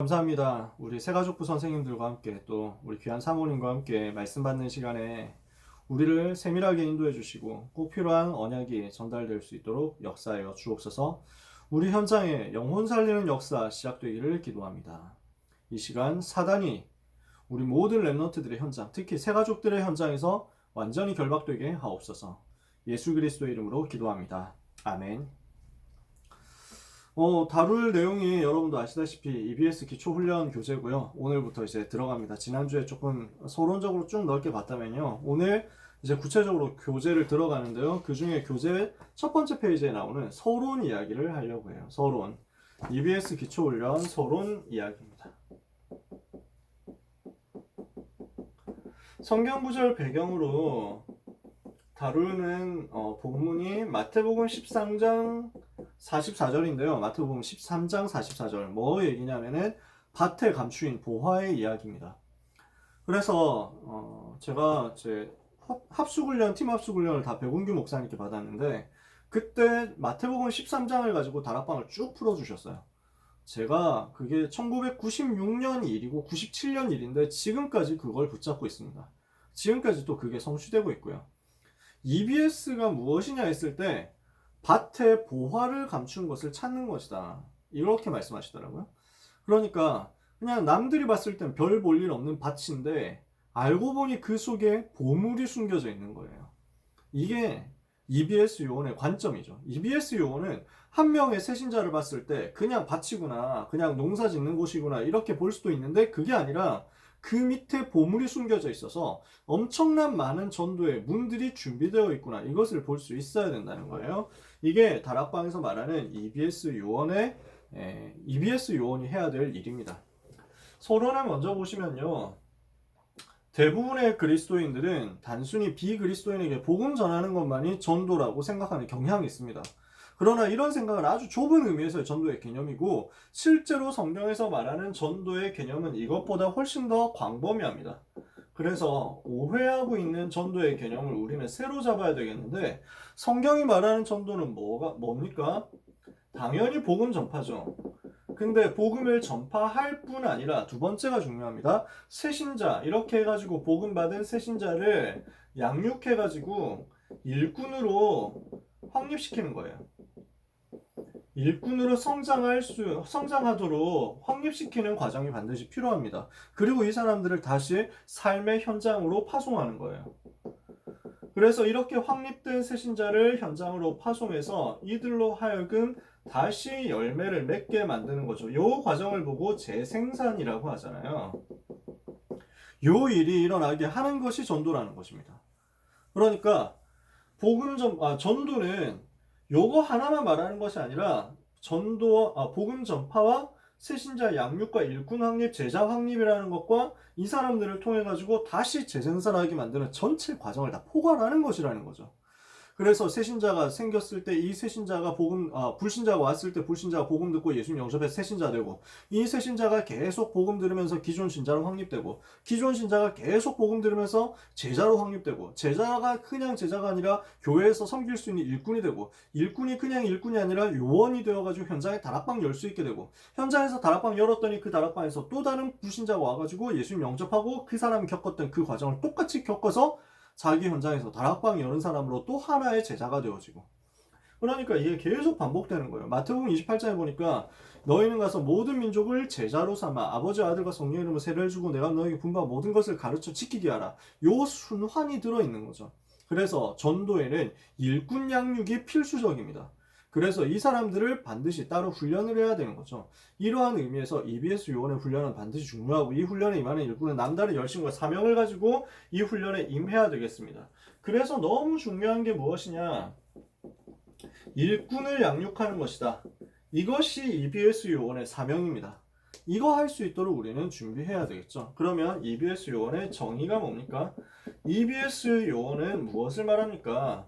감사합니다. 우리 새가족부 선생님들과 함께 또 우리 귀한 사모님과 함께 말씀 받는 시간에 우리를 세밀하게 인도해 주시고 꼭 필요한 언약이 전달될 수 있도록 역사하여 주옵소서 우리 현장에 영혼 살리는 역사 시작되기를 기도합니다. 이 시간 사단이 우리 모든 랩너트들의 현장, 특히 새가족들의 현장에서 완전히 결박되게 하옵소서 예수 그리스도의 이름으로 기도합니다. 아멘. 어, 다룰 내용이 여러분도 아시다시피 EBS 기초훈련 교재고요. 오늘부터 이제 들어갑니다. 지난주에 조금 서론적으로 쭉 넓게 봤다면요. 오늘 이제 구체적으로 교재를 들어가는데요. 그 중에 교재 첫 번째 페이지에 나오는 서론 이야기를 하려고 해요. 서론. EBS 기초훈련 서론 이야기입니다. 성경 구절 배경으로 다루는 어, 본문이 마태복음 13장 44절인데요. 마태복음 13장 44절. 뭐 얘기냐면은 밭에 감추인 보화의 이야기입니다. 그래서 어, 제가 제 합- 합숙훈련, 팀 합숙훈련을 다 백운규 목사님께 받았는데 그때 마태복음 13장을 가지고 다락방을 쭉 풀어주셨어요. 제가 그게 1996년 일이고 97년 일인데 지금까지 그걸 붙잡고 있습니다. 지금까지 또 그게 성취되고 있고요. EBS가 무엇이냐 했을 때 밭에 보화를 감춘 것을 찾는 것이다. 이렇게 말씀하시더라고요. 그러니까 그냥 남들이 봤을 땐 별 볼 일 없는 밭인데 알고 보니 그 속에 보물이 숨겨져 있는 거예요. 이게 EBS 요원의 관점이죠. EBS 요원은 한 명의 새신자를 봤을 때 그냥 밭이구나, 그냥 농사 짓는 곳이구나 이렇게 볼 수도 있는데 그게 아니라 그 밑에 보물이 숨겨져 있어서 엄청난 많은 전도의 문들이 준비되어 있구나 이것을 볼 수 있어야 된다는 거예요. 이게 다락방에서 말하는 EBS 요원의 에, EBS 요원이 해야 될 일입니다. 서론을 먼저 보시면요. 대부분의 그리스도인들은 단순히 비그리스도인에게 복음 전하는 것만이 전도라고 생각하는 경향이 있습니다. 그러나 이런 생각은 아주 좁은 의미에서의 전도의 개념이고 실제로 성경에서 말하는 전도의 개념은 이것보다 훨씬 더 광범위합니다. 그래서 오해하고 있는 전도의 개념을 우리는 새로 잡아야 되겠는데 성경이 말하는 전도는 뭐가 뭡니까? 당연히 복음 전파죠. 근데 복음을 전파할 뿐 아니라 두 번째가 중요합니다. 새신자 이렇게 해가지고 복음 받은 새신자를 양육해가지고 일꾼으로 확립시키는 거예요. 일꾼으로 성장할 수, 성장하도록 확립시키는 과정이 반드시 필요합니다. 그리고 이 사람들을 다시 삶의 현장으로 파송하는 거예요. 그래서 이렇게 확립된 새신자를 현장으로 파송해서 이들로 하여금 다시 열매를 맺게 만드는 거죠. 요 과정을 보고 재생산이라고 하잖아요. 요 일이 일어나게 하는 것이 전도라는 것입니다. 그러니까 복음 전 아, 전도는 요거 하나만 말하는 것이 아니라 전도 아, 복음 전파와 새신자 양육과 일꾼 확립, 제자 확립이라는 것과 이 사람들을 통해 가지고 다시 재생산하게 만드는 전체 과정을 다 포괄하는 것이라는 거죠. 그래서 새신자가 생겼을 때 이 새신자가 복음 아 불신자가 왔을 때 불신자가 복음 듣고 예수님 영접해서 새신자 되고 이 새신자가 계속 복음 들으면서 기존 신자로 확립되고 기존 신자가 계속 복음 들으면서 제자로 확립되고 제자가 그냥 제자가 아니라 교회에서 섬길 수 있는 일꾼이 되고 일꾼이 그냥 일꾼이 아니라 요원이 되어가지고 현장에 다락방 열 수 있게 되고 현장에서 다락방 열었더니 그 다락방에서 또 다른 불신자가 와가지고 예수님 영접하고 그 사람이 겪었던 그 과정을 똑같이 겪어서 자기 현장에서 다락방 여는 사람으로 또 하나의 제자가 되어지고 그러니까 이게 계속 반복되는 거예요. 마태복음 28장에 보니까 너희는 가서 모든 민족을 제자로 삼아 아버지 아들과 성령의 이름으로 세례를 주고 내가 너에게 분부한 모든 것을 가르쳐 지키게 하라. 요 순환이 들어 있는 거죠. 그래서 전도에는 일꾼 양육이 필수적입니다. 그래서 이 사람들을 반드시 따로 훈련을 해야 되는 거죠. 이러한 의미에서 EBS 요원의 훈련은 반드시 중요하고 이 훈련에 임하는 일꾼은 남다른 열심과 사명을 가지고 이 훈련에 임해야 되겠습니다. 그래서 너무 중요한 게 무엇이냐? 일꾼을 양육하는 것이다. 이것이 EBS 요원의 사명입니다. 이거 할 수 있도록 우리는 준비해야 되겠죠. 그러면 EBS 요원의 정의가 뭡니까? EBS 요원은 무엇을 말합니까?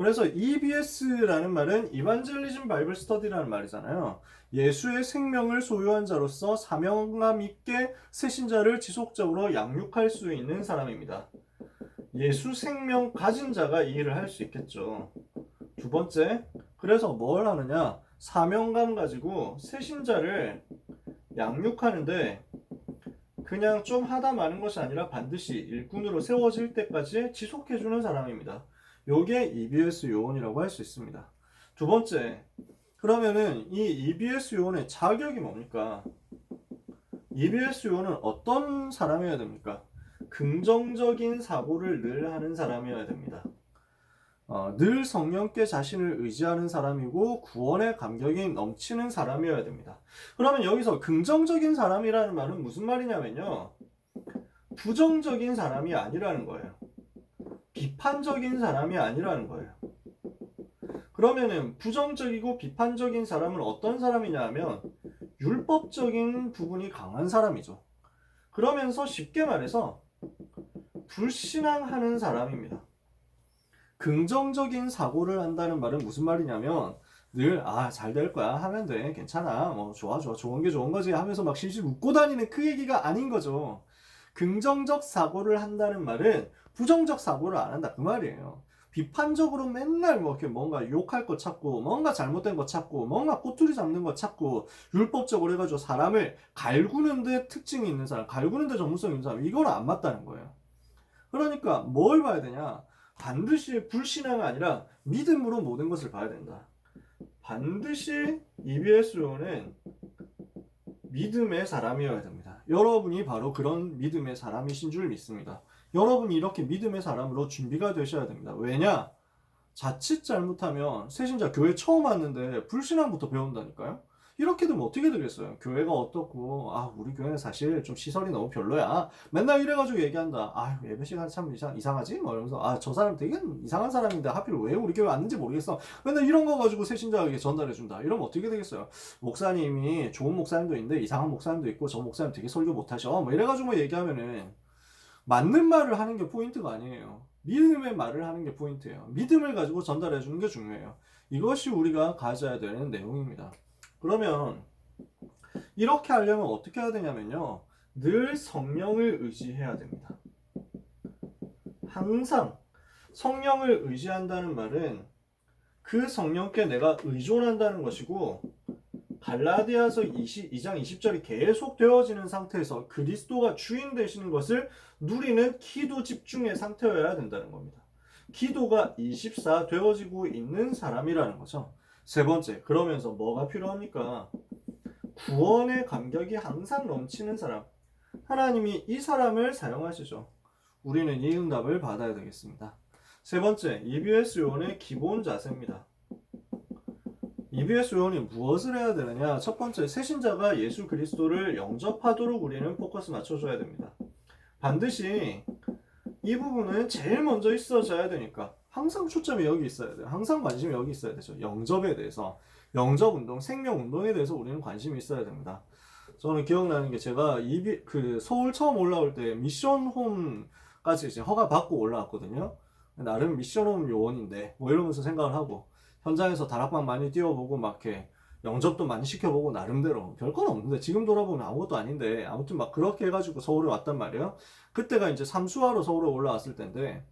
그래서 EBS라는 말은 이반젤리즘 바이블 스터디라는 말이잖아요. 예수의 생명을 소유한 자로서 사명감 있게 새 신자를 지속적으로 양육할 수 있는 사람입니다. 예수 생명 가진 자가 이 일을 할 수 있겠죠. 두 번째, 그래서 뭘 하느냐? 사명감 가지고 새 신자를 양육하는데 그냥 좀 하다 마는 것이 아니라 반드시 일꾼으로 세워질 때까지 지속해주는 사람입니다. 요게 EBS 요원이라고 할 수 있습니다. 두 번째, 그러면은 이 EBS 요원의 자격이 뭡니까? EBS 요원은 어떤 사람이어야 됩니까? 긍정적인 사고를 늘 하는 사람이어야 됩니다. 어, 늘 성령께 자신을 의지하는 사람이고 구원의 감격이 넘치는 사람이어야 됩니다. 그러면 여기서 긍정적인 사람이라는 말은 무슨 말이냐면요. 부정적인 사람이 아니라는 거예요. 비판적인 사람이 아니라는 거예요. 그러면은 부정적이고 비판적인 사람은 어떤 사람이냐 하면 율법적인 부분이 강한 사람이죠. 그러면서 쉽게 말해서 불신앙하는 사람입니다. 긍정적인 사고를 한다는 말은 무슨 말이냐면 늘 아 잘 될 거야 하면 돼 괜찮아 뭐 좋아 좋아 좋은 게 좋은 거지 하면서 막 실실 웃고 다니는 그 얘기가 아닌 거죠. 긍정적 사고를 한다는 말은 부정적 사고를 안 한다 그 말이에요. 비판적으로 맨날 뭐 이렇게 뭔가 욕할 거 찾고 뭔가 잘못된 거 찾고 뭔가 꼬투리 잡는 거 찾고 율법적으로 해가지고 사람을 갈구는데 특징이 있는 사람 갈구는데 전문성 있는 사람 이거는 안 맞다는 거예요. 그러니까 뭘 봐야 되냐 반드시 불신앙이 아니라 믿음으로 모든 것을 봐야 된다. 반드시 EBS요는 믿음의 사람이어야 됩니다. 여러분이 바로 그런 믿음의 사람이신 줄 믿습니다. 여러분이 이렇게 믿음의 사람으로 준비가 되셔야 됩니다. 왜냐? 자칫 잘못하면 새신자 교회 처음 왔는데 불신앙부터 배운다니까요? 이렇게 되면 어떻게 되겠어요? 교회가 어떻고, 아, 우리 교회는 사실 좀 시설이 너무 별로야. 맨날 이래가지고 얘기한다. 아, 예배 시간 참 이상, 이상하지? 뭐 이러면서, 아, 저 사람 되게 이상한 사람인데 하필 왜 우리 교회 왔는지 모르겠어. 맨날 이런 거 가지고 새신자에게 전달해 준다. 이러면 어떻게 되겠어요? 목사님이 좋은 목사님도 있는데 이상한 목사님도 있고, 저 목사님 되게 설교 못하셔. 뭐 이래가지고 얘기하면은, 맞는 말을 하는 게 포인트가 아니에요. 믿음의 말을 하는 게 포인트예요. 믿음을 가지고 전달해 주는 게 중요해요. 이것이 우리가 가져야 되는 내용입니다. 그러면 이렇게 하려면 어떻게 해야 되냐면요. 늘 성령을 의지해야 됩니다. 항상 성령을 의지한다는 말은 그 성령께 내가 의존한다는 것이고 갈라디아서 20, 2장 20절이 계속 되어지는 상태에서 그리스도가 주인 되시는 것을 누리는 기도 집중의 상태여야 된다는 겁니다. 기도가 24 되어지고 있는 사람이라는 거죠. 세 번째, 그러면서 뭐가 필요합니까? 구원의 감격이 항상 넘치는 사람. 하나님이 이 사람을 사용하시죠. 우리는 이 응답을 받아야 되겠습니다. 세 번째, EBS 요원의 기본 자세입니다. EBS 요원이 무엇을 해야 되느냐? 첫 번째, 새신자가 예수 그리스도를 영접하도록 우리는 포커스 맞춰줘야 됩니다. 반드시 이 부분은 제일 먼저 있어져야 되니까 항상 초점이 여기 있어야 돼요. 항상 관심이 여기 있어야 되죠. 영접에 대해서, 영접 운동, 생명 운동에 대해서 우리는 관심이 있어야 됩니다. 저는 기억나는 게 제가 이비, 그 서울 처음 올라올 때 미션 홈까지 이제 허가 받고 올라왔거든요. 나름 미션 홈 요원인데 뭐 이러면서 생각을 하고 현장에서 다락방 많이 뛰어보고 막 이렇게 영접도 많이 시켜보고 나름대로 별건 없는데 지금 돌아보면 아무것도 아닌데 아무튼 막 그렇게 해가지고 서울에 왔단 말이에요. 그때가 이제 삼수하러 서울에 올라왔을 때인데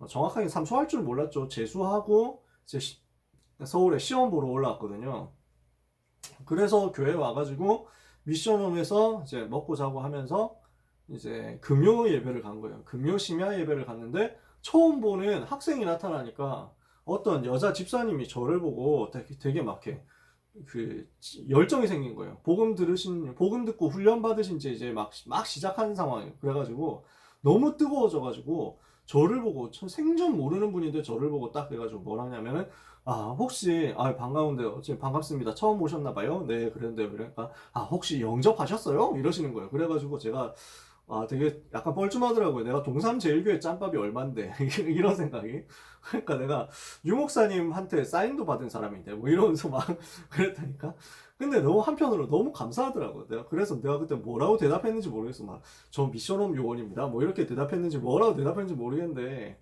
어, 정확하게 삼수할 줄 몰랐죠. 재수하고 이제 시- 서울에 시험 보러 올라왔거든요. 그래서 교회 와가지고 미션홈에서 이제 먹고 자고 하면서 이제 금요 예배를 간 거예요. 금요 심야 예배를 갔는데 처음 보는 학생이 나타나니까 어떤 여자 집사님이 저를 보고 되게, 되게 막 이렇게 그 열정이 생긴 거예요. 복음 들으신 복음 듣고 훈련 받으신 지 이제 막 막 시작하는 상황이에요. 그래가지고 너무 뜨거워져가지고 저를 보고 저 생전 모르는 분인데 저를 보고 딱 해가지고 뭐라냐면은 아 혹시 아 반가운데 어째 반갑습니다. 처음 오셨나 봐요. 네 그랬는데 그러니까 아 혹시 영접하셨어요? 이러시는 거예요. 그래가지고 제가 아 되게 약간 뻘쭘하더라고요. 내가 동삼 제일교회 짬밥이 얼만데 이런 생각이. 그러니까 내가 유 목사님한테 사인도 받은 사람인데 뭐 이러면서 막 그랬다니까. 근데 너무 한편으로 너무 감사하더라고요. 내가 그래서 내가 그때 뭐라고 대답했는지 모르겠어. 막 저 미션홈 요원입니다. 뭐 이렇게 대답했는지 뭐라고 대답했는지 모르겠는데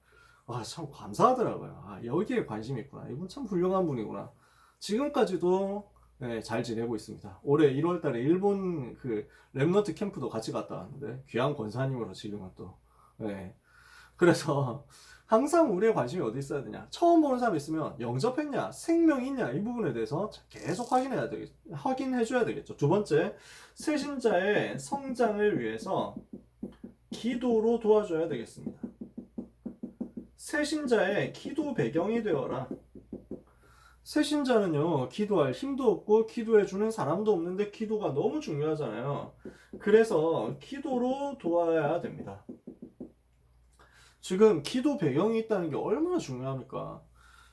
아 참 감사하더라고요. 아 여기에 관심이 있구나. 이분 참 훌륭한 분이구나. 지금까지도 네, 잘 지내고 있습니다. 올해 1월 달에 일본 그 랩너트 캠프도 같이 갔다 왔는데 귀한 권사님으로 지금은 또 네. 그래서 항상 우리의 관심이 어디 있어야 되냐? 처음 보는 사람 있으면 영접했냐, 생명 있냐 이 부분에 대해서 계속 확인해야 되겠, 확인해 줘야 되겠죠. 두 번째, 새신자의 성장을 위해서 기도로 도와줘야 되겠습니다. 새신자의 기도 배경이 되어라. 새신자는요, 기도할 힘도 없고, 기도해주는 사람도 없는데, 기도가 너무 중요하잖아요. 그래서, 기도로 도와야 됩니다. 지금, 기도 배경이 있다는 게 얼마나 중요합니까?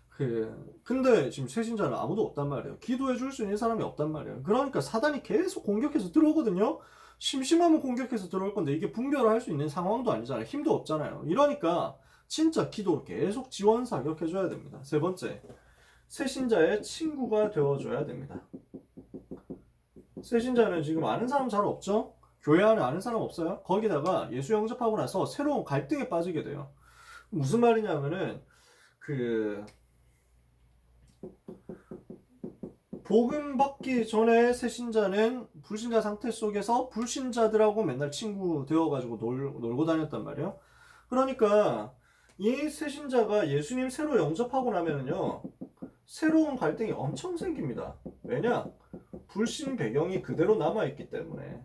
그, 근데 지금 새신자는 아무도 없단 말이에요. 기도해줄 수 있는 사람이 없단 말이에요. 그러니까 사단이 계속 공격해서 들어오거든요? 심심하면 공격해서 들어올 건데, 이게 분별을 할수 있는 상황도 아니잖아요. 힘도 없잖아요. 이러니까, 진짜 기도로 계속 지원 사격해줘야 됩니다. 세 번째. 새신자의 친구가 되어줘야 됩니다. 새신자는 지금 아는 사람 잘 없죠? 교회 안에 아는 사람 없어요? 거기다가 예수 영접하고 나서 새로운 갈등에 빠지게 돼요. 무슨 말이냐면은 그 복음 받기 전에 새신자는 불신자 상태 속에서 불신자들하고 맨날 친구 되어가지고 놀, 놀고 다녔단 말이에요. 그러니까 이 새신자가 예수님 새로 영접하고 나면은요 새로운 갈등이 엄청 생깁니다. 왜냐? 불신 배경이 그대로 남아있기 때문에.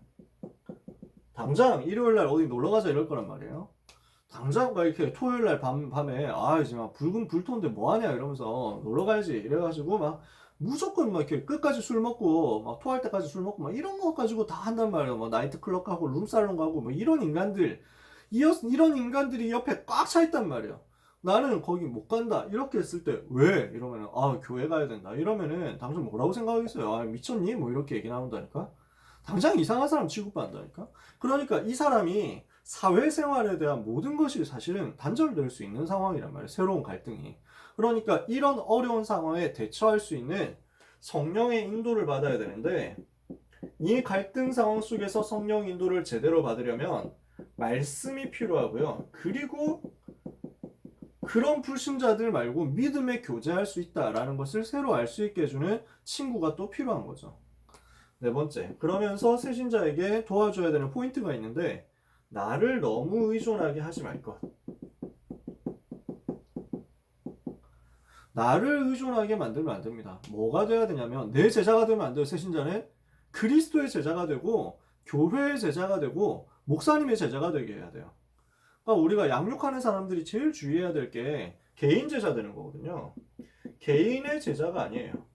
당장 일요일 날 어디 놀러 가자 이럴 거란 말이에요. 당장 막 이렇게 토요일 날 밤, 밤에 아 이제 막 붉은 불토인데 뭐 하냐 이러면서 놀러 가야지 이래가지고 막 무조건 막 이렇게 끝까지 술 먹고 막 토할 때까지 술 먹고 막 이런 거 가지고 다 한단 말이에요. 뭐 나이트 클럽 가고 룸살롱 가고 뭐 이런 인간들 이런 인간들이 옆에 꽉 차 있단 말이에요. 나는 거기 못 간다. 이렇게 했을 때 왜? 이러면은 아 교회 가야 된다. 이러면은 당신 뭐라고 생각하겠어요? 아 미쳤니? 뭐 이렇게 얘기 나온다니까? 당장 이상한 사람 취급받는다니까? 그러니까 이 사람이 사회생활에 대한 모든 것이 사실은 단절될 수 있는 상황이란 말이에요. 새로운 갈등이. 그러니까 이런 어려운 상황에 대처할 수 있는 성령의 인도를 받아야 되는데 이 갈등 상황 속에서 성령 인도를 제대로 받으려면 말씀이 필요하고요. 그리고 그런 불신자들 말고 믿음에 교제할 수 있다라는 것을 새로 알 수 있게 해주는 친구가 또 필요한 거죠. 네 번째, 그러면서 새신자에게 도와줘야 되는 포인트가 있는데, 나를 너무 의존하게 하지 말 것. 나를 의존하게 만들면 안 됩니다. 뭐가 돼야 되냐면, 내 제자가 되면 안 돼요, 새신자는. 그리스도의 제자가 되고, 교회의 제자가 되고, 목사님의 제자가 되게 해야 돼요. 그러니까 우리가 양육하는 사람들이 제일 주의해야 될 게 개인 제자 되는 거거든요. 개인의 제자가 아니에요.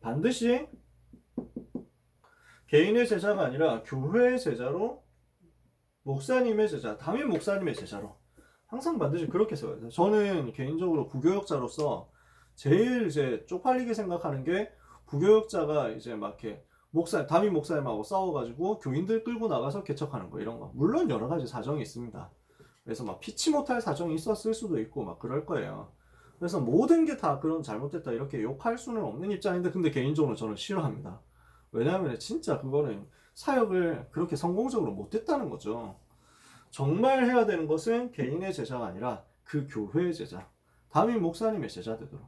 반드시 개인의 제자가 아니라 교회의 제자로 목사님의 제자, 담임 목사님의 제자로 항상 반드시 그렇게 세워야 돼요. 저는 개인적으로 부교역자로서 제일 이제 쪽팔리게 생각하는 게 부교역자가 이제 막 이렇게 목사, 담임 목사님하고 싸워가지고 교인들 끌고 나가서 개척하는 거 이런 거. 물론 여러 가지 사정이 있습니다. 그래서 막 피치 못할 사정이 있었을 수도 있고 막 그럴 거예요. 그래서 모든 게 다 그런 잘못됐다 이렇게 욕할 수는 없는 입장인데 근데 개인적으로 저는 싫어합니다. 왜냐하면 진짜 그거는 사역을 그렇게 성공적으로 못했다는 거죠. 정말 해야 되는 것은 개인의 제자가 아니라 그 교회의 제자, 담임 목사님의 제자 되도록.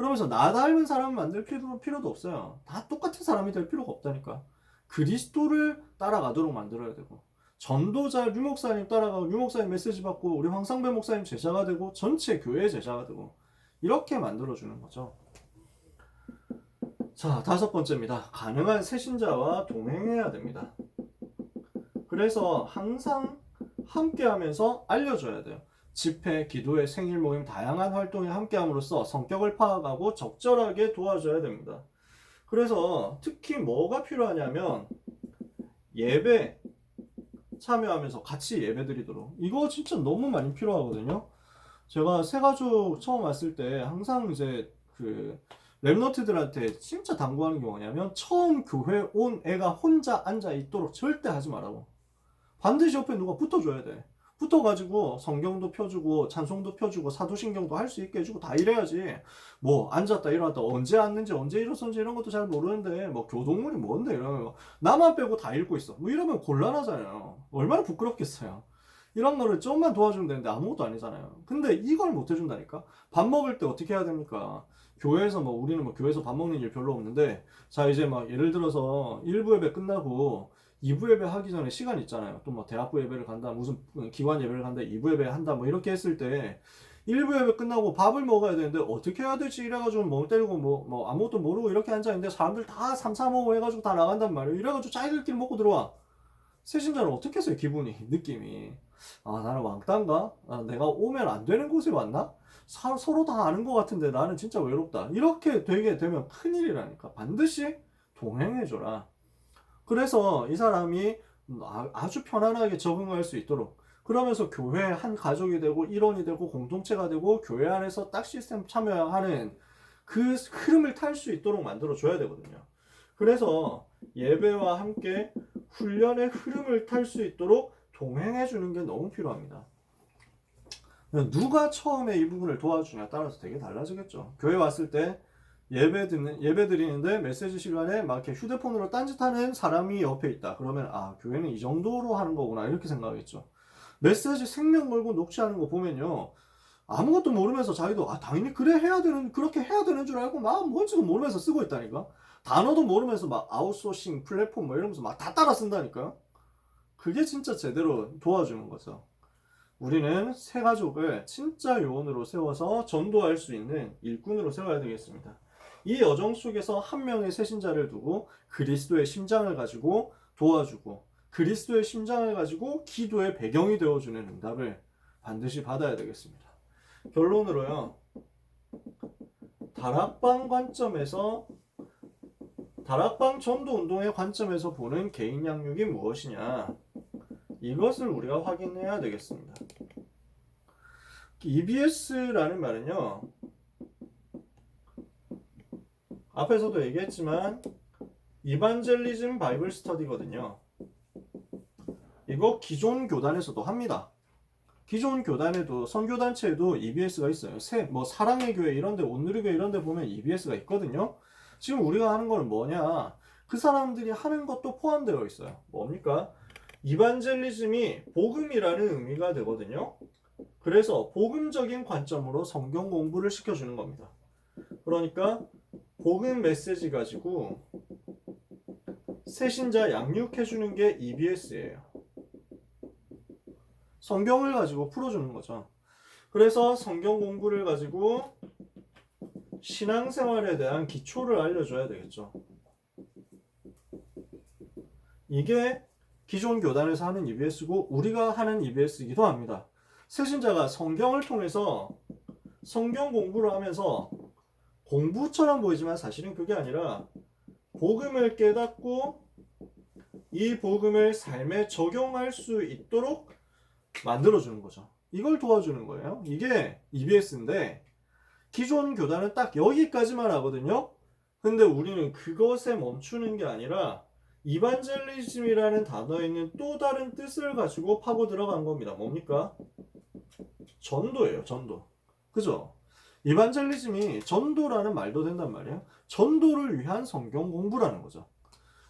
그러면서 나 닮은 사람 만들 필요, 필요도 없어요. 다 똑같은 사람이 될 필요가 없다니까. 그리스도를 따라가도록 만들어야 되고 전도자 유목사님 따라가고 유목사님 메시지 받고 우리 황상배 목사님 제자가 되고 전체 교회 제자가 되고 이렇게 만들어 주는 거죠. 자 다섯 번째입니다. 가능한 새신자와 동행해야 됩니다. 그래서 항상 함께하면서 알려줘야 돼요. 집회, 기도회, 생일 모임 다양한 활동에 함께함으로써 성격을 파악하고 적절하게 도와줘야 됩니다. 그래서 특히 뭐가 필요하냐면 예배 참여하면서 같이 예배 드리도록 이거 진짜 너무 많이 필요하거든요. 제가 새가족 처음 왔을 때 항상 이제 그 랩너트들한테 진짜 당부하는 게 뭐냐면 처음 교회 온 애가 혼자 앉아 있도록 절대 하지 말라고. 반드시 옆에 누가 붙어줘야 돼. 붙어가지고 성경도 펴주고 찬송도 펴주고 사도신경도 할 수 있게 해주고 다 이래야지. 뭐 앉았다 일어났다 언제 앉는지 언제 일어섰는지 이런 것도 잘 모르는데 뭐 교동문이 뭔데 이러면 나만 빼고 다 읽고 있어. 뭐 이러면 곤란하잖아요. 얼마나 부끄럽겠어요. 이런 거를 좀만 도와주면 되는데 아무것도 아니잖아요. 근데 이걸 못 해준다니까? 밥 먹을 때 어떻게 해야 됩니까? 교회에서 뭐 우리는 뭐 교회에서 밥 먹는 일 별로 없는데 자 이제 막 예를 들어서 일부 예배 끝나고 2부 예배 하기 전에 시간 있잖아요. 또 뭐 대학부 예배를 간다, 무슨 기관 예배를 간다, 2부 예배 한다, 뭐 이렇게 했을 때 1부 예배 끝나고 밥을 먹어야 되는데 어떻게 해야 될지 이래가지고 멍 때리고 뭐, 뭐 아무것도 모르고 이렇게 앉아있는데 사람들 다 3, 4, 5 해가지고 다 나간단 말이에요. 이래가지고 자기들끼리 먹고 들어와. 세신자는 어떻게 했어요, 기분이, 느낌이. 아, 나는 왕따인가? 아, 내가 오면 안 되는 곳에 왔나? 사- 서로 다 아는 것 같은데 나는 진짜 외롭다. 이렇게 되게 되면 큰일이라니까. 반드시 동행해줘라. 그래서 이 사람이 아- 아주 편안하게 적응할 수 있도록 그러면서 교회 한 가족이 되고 일원이 되고 공동체가 되고 교회 안에서 딱 시스템 참여하는 그 흐름을 탈 수 있도록 만들어 줘야 되거든요. 그래서 예배와 함께 훈련의 흐름을 탈 수 있도록 동행해 주는 게 너무 필요합니다. 누가 처음에 이 부분을 도와주냐에 따라서 되게 달라지겠죠. 교회 왔을 때 예배 듣는 예배 드리는데 메시지 시간에 막 이렇게 휴대폰으로 딴짓하는 사람이 옆에 있다. 그러면 아 교회는 이 정도로 하는 거구나 이렇게 생각하겠죠. 메시지 생명 걸고 녹취하는 거 보면요. 아무것도 모르면서 자기도 아 당연히 그래 해야 되는 그렇게 해야 되는 줄 알고 막 뭔지도 모르면서 쓰고 있다니까. 단어도 모르면서 막 아웃소싱 플랫폼 뭐 이러면서 막 다 따라 쓴다니까요. 그게 진짜 제대로 도와주는 거죠. 우리는 새 가족을 진짜 요원으로 세워서 전도할 수 있는 일꾼으로 세워야 되겠습니다. 이 여정 속에서 한 명의 새신자를 두고 그리스도의 심장을 가지고 도와주고 그리스도의 심장을 가지고 기도의 배경이 되어주는 응답을 반드시 받아야 되겠습니다. 결론으로요. 다락방 관점에서 다락방 전도 운동의 관점에서 보는 개인 양육이 무엇이냐? 이것을 우리가 확인해야 되겠습니다. EBS라는 말은요. 앞에서도 얘기했지만 이반젤리즘 바이블 스터디거든요. 이거 기존 교단에서도 합니다. 기존 교단에도 선교 단체에도 EBS가 있어요. 새, 뭐 사랑의 교회 이런데 온누리교회 이런데 보면 EBS가 있거든요. 지금 우리가 하는 거는 뭐냐? 그 사람들이 하는 것도 포함되어 있어요. 뭡니까? 이반젤리즘이 복음이라는 의미가 되거든요. 그래서 복음적인 관점으로 성경 공부를 시켜주는 겁니다. 그러니까 복음 메시지 가지고 새신자 양육해주는 게 EBS예요. 성경을 가지고 풀어주는 거죠. 그래서 성경 공부를 가지고 신앙생활에 대한 기초를 알려줘야 되겠죠. 이게 기존 교단에서 하는 EBS고 우리가 하는 EBS이기도 합니다. 새신자가 성경을 통해서 성경 공부를 하면서 공부처럼 보이지만 사실은 그게 아니라 복음을 깨닫고 이 복음을 삶에 적용할 수 있도록 만들어주는 거죠. 이걸 도와주는 거예요. 이게 EBS인데 기존 교단은 딱 여기까지만 하거든요. 근데 우리는 그것에 멈추는 게 아니라 이반젤리즘이라는 단어에 있는 또 다른 뜻을 가지고 파고 들어간 겁니다. 뭡니까? 전도예요, 전도. 그죠? 이반젤리즘이 전도라는 말도 된단 말이에요. 전도를 위한 성경 공부라는 거죠.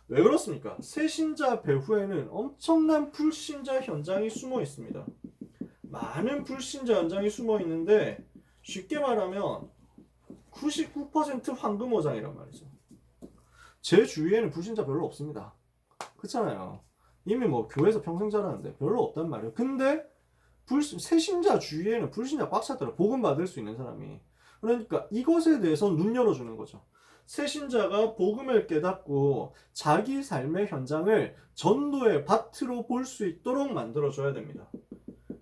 왜 그렇습니까? 새신자 배후에는 엄청난 불신자 현장이 숨어 있습니다. 많은 불신자 현장이 숨어 있는데 쉽게 말하면 99% 황금어장이란 말이죠. 제 주위에는 불신자 별로 없습니다. 그렇잖아요. 이미 뭐 교회에서 평생 자라는데 별로 없단 말이에요. 근데 불, 새신자 주위에는 불신자 꽉 찼더라. 복음 받을 수 있는 사람이. 그러니까 이것에 대해서 눈 열어주는 거죠. 새신자가 복음을 깨닫고 자기 삶의 현장을 전도의 밭으로 볼 수 있도록 만들어줘야 됩니다.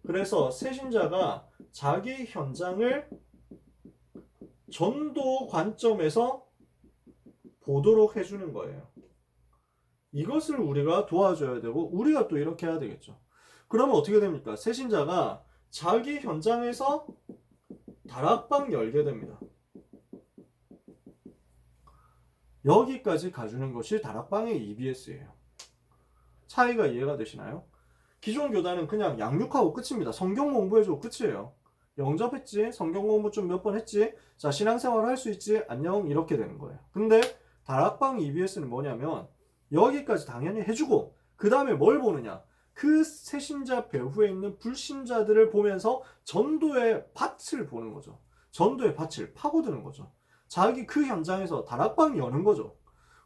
그래서 새신자가 자기 현장을 전도 관점에서 보도록 해주는 거예요. 이것을 우리가 도와줘야 되고 우리가 또 이렇게 해야 되겠죠. 그러면 어떻게 됩니까? 새신자가 자기 현장에서 다락방 열게 됩니다. 여기까지 가주는 것이 다락방의 EBS예요. 차이가 이해가 되시나요? 기존 교단은 그냥 양육하고 끝입니다. 성경 공부해주고 끝이에요. 영접했지, 성경 공부 좀 몇 번 했지, 자 신앙생활 할 수 있지, 안녕 이렇게 되는 거예요. 근데 다락방 EBS는 뭐냐면 여기까지 당연히 해주고 그 다음에 뭘 보느냐? 그 새신자 배후에 있는 불신자들을 보면서 전도의 밭을 보는 거죠. 전도의 밭을 파고드는 거죠. 자기 그 현장에서 다락방 여는 거죠.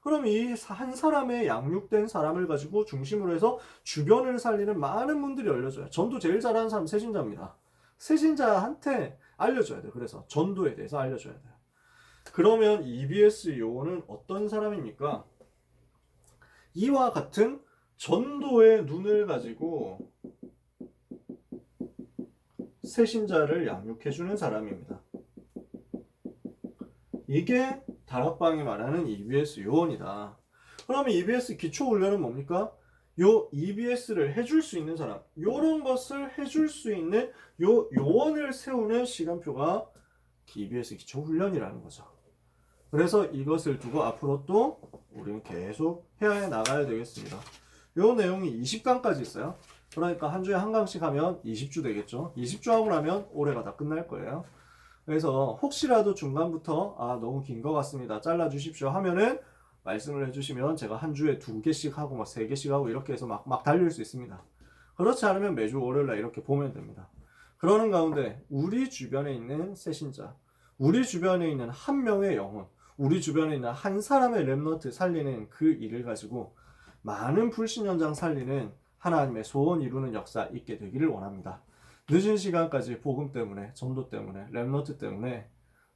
그럼 이 한 사람의 양육된 사람을 가지고 중심으로 해서 주변을 살리는 많은 분들이 알려줘요. 전도 제일 잘하는 사람 세신자입니다. 세신자한테 알려줘야 돼요. 그래서 전도에 대해서 알려줘야 돼요. 그러면 EBS 요원은 어떤 사람입니까? 이와 같은 전도의 눈을 가지고 세신자를 양육해 주는 사람입니다. 이게 다락방이 말하는 EBS 요원이다. 그러면 EBS 기초 훈련은 뭡니까? 요 EBS를 해줄 수 있는 사람, 요런 것을 해줄 수 있는 요 요원을 세우는 시간표가 EBS 기초 훈련이라는 거죠. 그래서 이것을 두고 앞으로 또 우리는 계속 해야 나가야 되겠습니다. 요 내용이 20강까지 있어요. 그러니까 한 주에 한 강씩 하면 20주 되겠죠. 20주 하고 나면 올해가 다 끝날 거예요. 그래서 혹시라도 중간부터 아 너무 긴 것 같습니다. 잘라 주십시오 하면은 말씀을 해주시면 제가 한 주에 두 개씩 하고 막 세 개씩 하고 이렇게 해서 막, 막 달릴 수 있습니다. 그렇지 않으면 매주 월요일날 이렇게 보면 됩니다. 그러는 가운데 우리 주변에 있는 새신자, 우리 주변에 있는 한 명의 영혼, 우리 주변에 있는 한 사람의 랩너트 살리는 그 일을 가지고 많은 불신 현장 살리는 하나님의 소원 이루는 역사 있게 되기를 원합니다. 늦은 시간까지 복음 때문에, 전도 때문에, 랩너트 때문에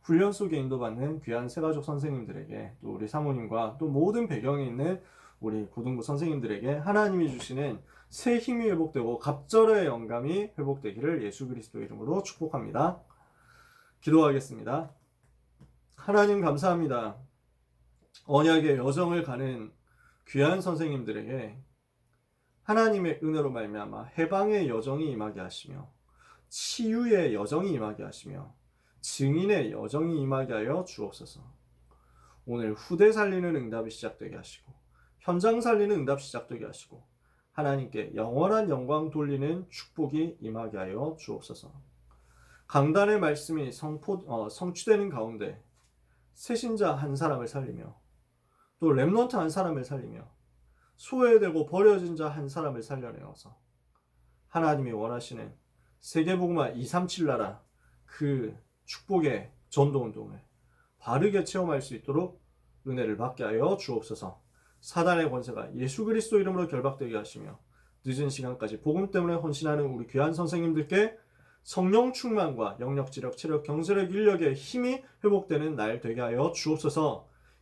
훈련 속에 인도받는 귀한 세가족 선생님들에게 또 우리 사모님과 또 모든 배경에 있는 우리 고등부 선생님들에게 하나님이 주시는 새 힘이 회복되고 갑절의 영감이 회복되기를 예수 그리스도 이름으로 축복합니다. 기도하겠습니다. 하나님 감사합니다. 언약의 여정을 가는 귀한 선생님들에게 하나님의 은혜로 말미암아 해방의 여정이 임하게 하시며 치유의 여정이 임하게 하시며 증인의 여정이 임하게 하여 주옵소서. 오늘 후대 살리는 응답이 시작되게 하시고 현장 살리는 응답 시작되게 하시고 하나님께 영원한 영광 돌리는 축복이 임하게 하여 주옵소서. 강단의 말씀이 성포, 어, 성취되는 가운데 새신자 한 사람을 살리며 또 렘넌트 한 사람을 살리며 소외되고 버려진 자 한 사람을 살려내어서 하나님이 원하시는 세계복음화 237 나라 그 축복의 전도 운동을 바르게 체험할 수 있도록 은혜를 받게 하여 주옵소서. 사단의 권세가 예수 그리스도 이름으로 결박되게 하시며 늦은 시간까지 복음 때문에 헌신하는 우리 귀한 선생님들께 성령 충만과 영역, 지력, 체력, 경제력, 인력의 힘이 회복되는 날 되게 하여 주옵소서